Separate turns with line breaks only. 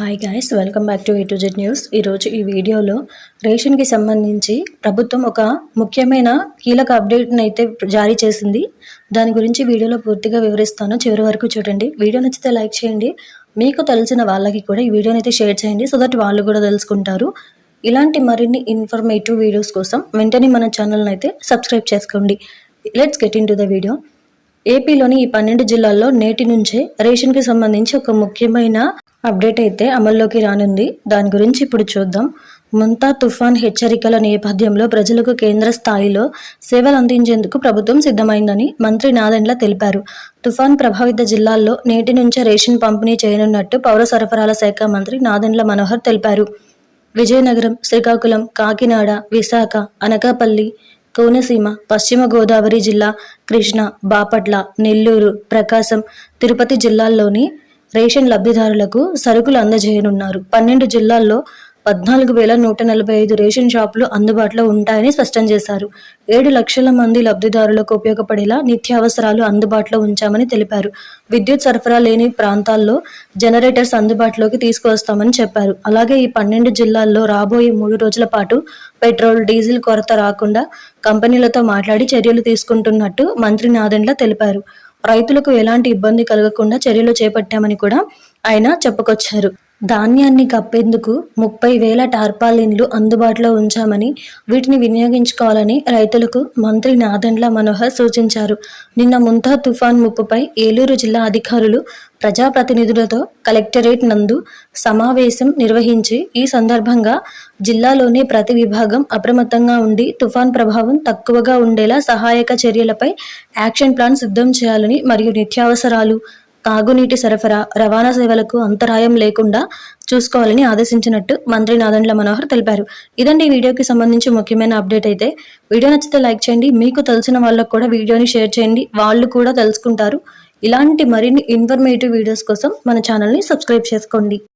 Hi guys welcome back to A Z news ఈరోజు ఈ వీడియోలో రేషన్కి సంబంధించి ప్రభుత్వం ఒక ముఖ్యమైన కీలక అప్డేట్ని అయితే జారీ చేసింది. దాని గురించి వీడియోలో పూర్తిగా వివరిస్తాను. చివరి వరకు చూడండి. వీడియో నచ్చితే లైక్ చేయండి. మీకు తెలిసిన వాళ్ళకి కూడా ఈ వీడియోని అయితే షేర్ చేయండి. సో దట్ వాళ్ళు కూడా తెలుసుకుంటారు. ఇలాంటి మరిన్ని ఇన్ఫర్మేటివ్ వీడియోస్ కోసం వెంటనే మన ఛానల్ని అయితే సబ్స్క్రైబ్ చేసుకోండి. Let's get into the video ఏపీలోని ఈ పన్నెండు జిల్లాల్లో నేటి నుంచే రేషన్కి సంబంధించి ఒక ముఖ్యమైన అప్డేట్ అయితే అమల్లోకి రానుంది. దాని గురించి ఇప్పుడు చూద్దాం. ముంతా తుఫాన్ హెచ్చరికల నేపథ్యంలో ప్రజలకు కేంద్ర స్థాయిలో సేవలు అందించేందుకు ప్రభుత్వం సిద్ధమైందని మంత్రి నాదెండ్ల తెలిపారు. తుఫాన్ ప్రభావిత జిల్లాల్లో నేటి నుంచే రేషన్ పంపిణీ చేయనున్నట్టు పౌర సరఫరాల శాఖ మంత్రి నాదెండ్ల మనోహర్ తెలిపారు. విజయనగరం శ్రీకాకుళం కాకినాడ విశాఖ అనకాపల్లి కోనసీమ పశ్చిమ గోదావరి జిల్లా కృష్ణ బాపట్ల నెల్లూరు ప్రకాశం తిరుపతి జిల్లాల్లోని రేషన్ లబ్ధిదారులకు సరుకులు అందజేయనున్నారు. పన్నెండు జిల్లాల్లో పద్నాలుగు వేల నూట నలభై ఐదు రేషన్ షాపులు అందుబాటులో ఉంటాయని స్పష్టం చేశారు. ఏడు లక్షల మంది లబ్ధిదారులకు ఉపయోగపడేలా నిత్యావసరాలు అందుబాటులో ఉంచామని తెలిపారు. విద్యుత్ సరఫరా లేని ప్రాంతాల్లో జనరేటర్స్ అందుబాటులోకి తీసుకువస్తామని చెప్పారు. అలాగే ఈ పన్నెండు జిల్లాల్లో రాబోయే మూడు రోజుల పాటు పెట్రోల్ డీజిల్ కొరత రాకుండా కంపెనీలతో మాట్లాడి చర్యలు తీసుకుంటున్నట్టు మంత్రి నాదెండ్ల తెలిపారు. రైతులకు ఎలాంటి ఇబ్బంది కలగకుండా చర్యలు చేపట్టామని కూడా ఆయన చెప్పుకొచ్చారు. ధాన్యాన్ని కప్పేందుకు ముప్పై వేల టార్పాలిన్లు అందుబాటులో ఉంచామని వీటిని వినియోగించుకోవాలని రైతులకు మంత్రి నాదండ్ల మనోహర్ సూచించారు. నిన్న ముంతా తుఫాన్ ముప్పుపై ఏలూరు జిల్లా అధికారులు ప్రజాప్రతినిధులతో కలెక్టరేట్ నందు సమావేశం నిర్వహించి ఈ సందర్భంగా జిల్లాలోని ప్రతి విభాగం అప్రమత్తంగా ఉండి తుఫాన్ ప్రభావం తక్కువగా ఉండేలా సహాయక చర్యలపై యాక్షన్ ప్లాన్ సిద్ధం చేయాలని మరియు నిత్యావసరాలు తాగునీటి సరఫరా రవాణా సేవలకు అంతరాయం లేకుండా చూసుకోవాలని ఆదేశించినట్టు మంత్రి నాదండ్ల మనోహర్ తెలిపారు. ఇదండి ఈ వీడియోకి సంబంధించి ముఖ్యమైన అప్డేట్ అయితే. వీడియో నచ్చితే లైక్ చేయండి. మీకు తెలిసిన వాళ్ళకు కూడా వీడియోని షేర్ చేయండి. వాళ్ళు కూడా తెలుసుకుంటారు. ఇలాంటి మరిన్ని ఇన్ఫర్మేటివ్ వీడియోస్ కోసం మన ఛానల్ని సబ్స్క్రైబ్ చేసుకోండి.